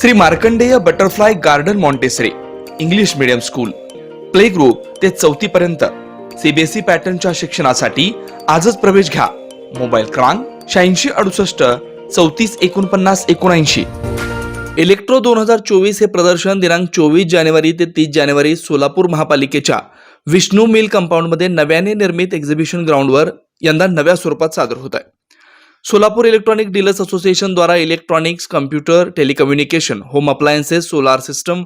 Shri Markandeya butterfly garden Montessori English medium school. Play group ते चौथी पर्यंत. CBSE पॅटर्नच्या शिक्षणासाठी आजच प्रवेश घ्या. मोबाईल क्रमांक शहाऐंशी अडुसष्ट चौतीस एकोणपन्नास एकोणऐंशी. इलेक्ट्रो दोन हजार चोवीस हे प्रदर्शन दिनांक चोवीस जानेवारी ते तीस जानेवारी सोलापूर महापालिकेच्या विष्णू मिल कंपाऊंडमध्ये नव्याने निर्मित एक्झिबिशन ग्राउंडवर यंदा नव्या स्वरूपात सादर होत आहे. सोलापूर इलेक्ट्रॉनिक डीलर्स असोसिएशन द्वारा electronics computer telecommunication home appliances solar system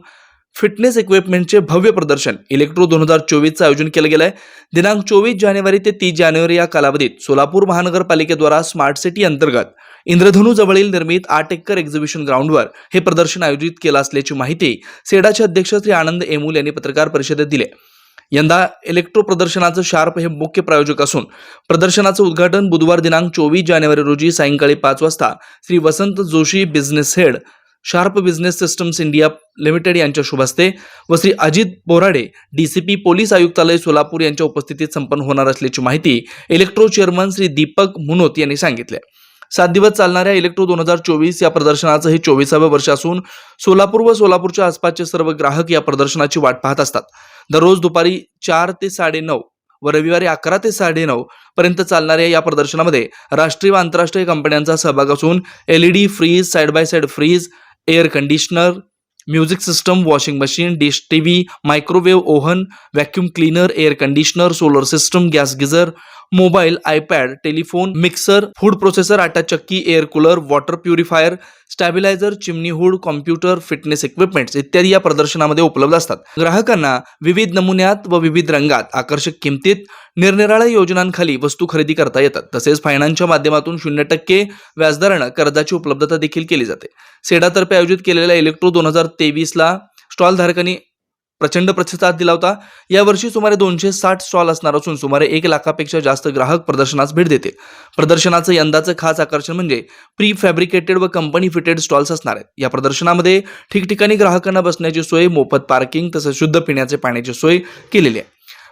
fitness इक्विपमेंटचे भव्य प्रदर्शन इलेक्ट्रो दोन हजार चोवीसचं आयोजन केलं गेलं आहे दिनांक चोवीस जानेवारी ते तीस जानेवारी या कालावधीत सोलापूर महानगरपालिकेद्वारा स्मार्ट सिटी अंतर्गत इंद्रधनू जवळील निर्मित आठ एकर एक्झिबिशन ग्राउंडवर हे प्रदर्शन आयोजित केलं असल्याची माहिती सेडाचे अध्यक्ष श्री आनंद एमूल यांनी पत्रकार परिषदेत दिली यंदा इलेक्ट्रो प्रदर्शनाचं शार्प हे मुख्य प्रायोजक असून प्रदर्शनाचं उद्घाटन बुधवार दिनांक चोवीस जानेवारी रोजी सायंकाळी पाच वाजता Shri Vasant Joshi business head Sharp business systems India limited यांच्या शुभ हस्ते व श्री अजित बोराडे डीसीपी पोलीस आयुक्तालय सोलापूर यांच्या उपस्थितीत संपन्न होणार असल्याची माहिती इलेक्ट्रो चेअरमन श्री दीपक मुनोत यांनी सांगितले. सात दिवस चालणाऱ्या इलेक्ट्रो दोन हजार चोवीस या प्रदर्शनाचं हे चोवीसावं वर्ष असून सोलापूर व सोलापूरच्या आसपासचे सर्व ग्राहक या प्रदर्शनाची वाट पाहत असतात. दररोज दुपारी चार ते साडेनऊ व रविवारी अकरा ते साडेनऊ पर्यंत चालणाऱ्या या प्रदर्शनामध्ये राष्ट्रीय व आंतरराष्ट्रीय कंपन्यांचा सहभाग असून LED fridge side by side fridge air conditioner music system washing machine dish T V microwave oven vacuum cleaner air conditioner solar system gas geyser mobile iPad telephone mixer food processor आटा चक्की air cooler water purifier stabiliser chimney hood computer fitness equipments इत्यादी या प्रदर्शनामध्ये उपलब्ध असतात. ग्राहकांना विविध नमुन्यात व विविध रंगात आकर्षक किमतीत निरनिराळ्या योजनांखाली वस्तू खरेदी करता येतात. तसेच फायनान्सच्या माध्यमातून शून्य टक्के व्याजदरानं कर्जाची उपलब्धता देखील केली जाते. सेडातर्फे आयोजित केलेल्या इलेक्ट्रो दोन हजार तेवीसला स्टॉलधारकांनी प्रचंड प्रतिसाद दिला होता. यावर्षी सुमारे दोनशे साठ स्टॉल असणार असून सुमारे एक लाखापेक्षा जास्त ग्राहक प्रदर्शनास भेट देतील. प्रदर्शनाचं यंदाचं खास आकर्षण म्हणजे प्री फॅब्रिकेटेड व कंपनी फिटेड स्टॉल्स असणार आहेत. या प्रदर्शनामध्ये ठिकठिकाणी ग्राहकांना बसण्याची सोय मोफत पार्किंग तसेच शुद्ध पिण्याचे पाण्याची सोय केलेली आहे.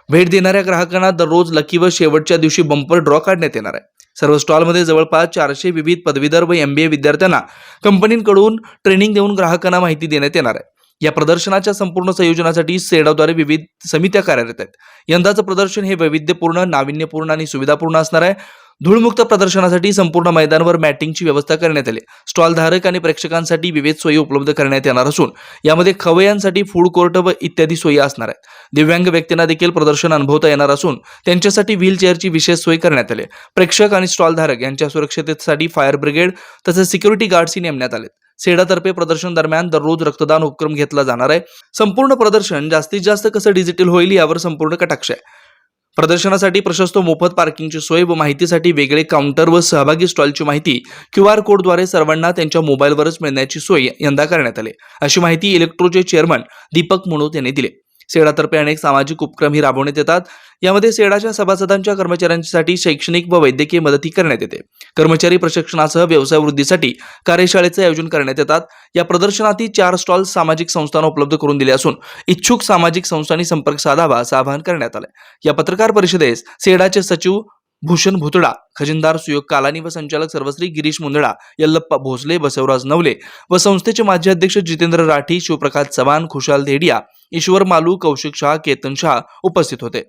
भेट देणाऱ्या ग्राहकांना दररोज लकी व शेवटच्या दिवशी बंपर ड्रॉ काढण्यात येणार आहे. सर्व स्टॉलमध्ये जवळपास चारशे विविध पदवीधर व एमबीए विद्यार्थ्यांना कंपनीकडून ट्रेनिंग देऊन ग्राहकांना माहिती देण्यात येणार आहे. या प्रदर्शनाच्या संपूर्ण संयोजनासाठी सेडाद्वारे विविध समित्या कार्यरत आहेत. यंदाचं प्रदर्शन हे वैविध्यपूर्ण नाविन्यपूर्ण आणि सुविधापूर्ण असणार आहे. धूळमुक्त प्रदर्शनासाठी संपूर्ण मैदानावर मॅटिंगची व्यवस्था करण्यात आली. स्टॉलधारक आणि प्रेक्षकांसाठी विविध सोयी उपलब्ध करण्यात येणार असून यामध्ये खवयांसाठी फूड कोर्ट व इत्यादी सोयी असणार आहेत. दिव्यांग व्यक्तींना देखील प्रदर्शन अनुभवता येणार असून त्यांच्यासाठी व्हीलचेअरची विशेष सोय करण्यात आली. प्रेक्षक आणि स्टॉलधारक यांच्या सुरक्षिततेसाठी फायर ब्रिगेड तसेच सिक्युरिटी गार्डसही नेमण्यात आले सेडातर्फे प्रदर्शन दरम्यान दररोज रक्तदान उपक्रम घेतला जाणार आहे. संपूर्ण प्रदर्शन जास्तीत जास्त कसं डिजिटल होईल यावर संपूर्ण कटाक्ष आहे. प्रदर्शनासाठी प्रशस्त मोफत पार्किंगची सोय व माहितीसाठी वेगळे काउंटर व सहभागी स्टॉलची माहिती क्यू आर कोडद्वारे सर्वांना त्यांच्या मोबाईलवरच मिळण्याची सोय यंदा करण्यात आली अशी माहिती इलेक्ट्रोचे चेअरमन दीपक मुणोत यांनी दिली सेडातर्फे अनेक सामाजिक उपक्रमही राबवण्यात येतात. यामध्ये सेडाच्या सभासदांच्या कर्मचाऱ्यांसाठी शैक्षणिक व वैद्यकीय मदती करण्यात येते. कर्मचारी प्रशिक्षणासह व्यवसाय वृद्धीसाठी कार्यशाळेचे आयोजन करण्यात येतात. या प्रदर्शनातही चार स्टॉल सामाजिक संस्थांना उपलब्ध करून दिले असून इच्छुक सामाजिक संस्थांनी संपर्क साधावा असं आवाहन करण्यात आलं. या पत्रकार परिषदेस सेडाचे सचिव भूषण भुतडा खजिनदार सुयोग कालानी व संचालक सर्वश्री गिरीश मुंदडा यल्लप्पा भोसले बसवराज नवले व संस्थेचे माजी अध्यक्ष जितेंद्र राठी शिवप्रकाश चव्हाण खुशाल धेडिया ईश्वर मालू कौशिक शाह केतन शहा उपस्थित होते.